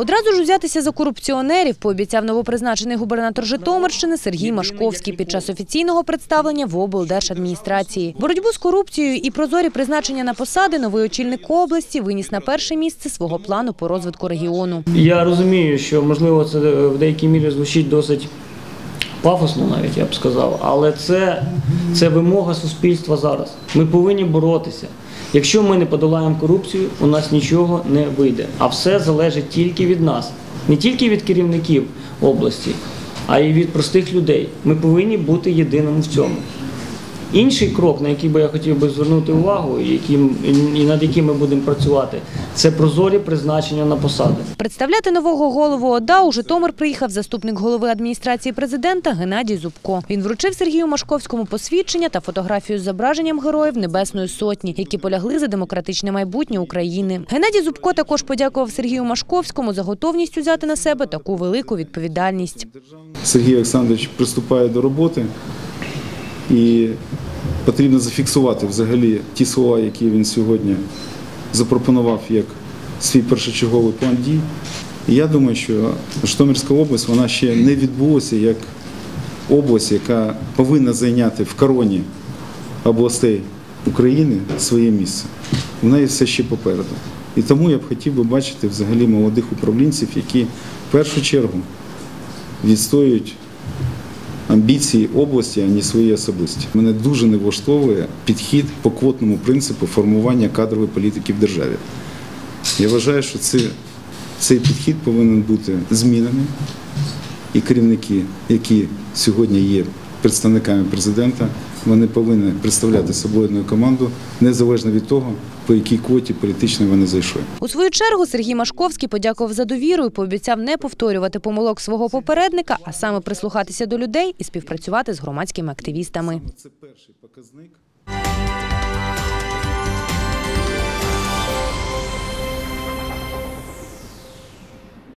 Одразу ж взятися за корупціонерів пообіцяв новопризначений губернатор Житомирщини Сергій Машковський під час офіційного представлення в облдержадміністрації. Боротьбу з корупцією і прозорі призначення на посади новий очільник області виніс на перше місце свого плану по розвитку регіону. Я розумію, що можливо це в деякій мірі звучить досить пафосно, навіть я б сказав, але це, це вимога суспільства зараз. Ми повинні боротися. Якщо ми не подолаємо корупцію, у нас нічого не вийде. А все залежить тільки від нас, не тільки від керівників області, а й від простих людей. Ми повинні бути єдиними в цьому. Інший крок, на який би я хотів би звернути увагу, і, яким, і над яким ми будемо працювати, це прозорі призначення на посади. Представляти нового голову ОДА у Житомир приїхав заступник голови адміністрації президента Геннадій Зубко. Він вручив Сергію Машковському посвідчення та фотографію з зображенням героїв Небесної Сотні, які полягли за демократичне майбутнє України. Геннадій Зубко також подякував Сергію Машковському за готовність взяти на себе таку велику відповідальність. Сергій Олександрович приступає до роботи і потрібно зафіксувати взагалі ті слова, які він сьогодні запропонував як свій першочерговий план дій. І я думаю, що Житомирська область вона ще не відбулася як область, яка повинна зайняти в короні областей України своє місце. В неї все ще попереду. І тому я б хотів би бачити взагалі молодих управлінців, які в першу чергу відстоюють амбіції області, ані свої особисті. Мене дуже не влаштовує підхід по квотному принципу формування кадрової політики в державі. Я вважаю, що це, цей підхід повинен бути змінений, і керівники, які сьогодні є представниками президента, вони повинні представляти собою одну команду, незалежно від того, по якій квоті політично вони зайшли. У свою чергу Сергій Машковський подякував за довіру і пообіцяв не повторювати помилок свого попередника, а саме прислухатися до людей і співпрацювати з громадськими активістами. Це перший показник.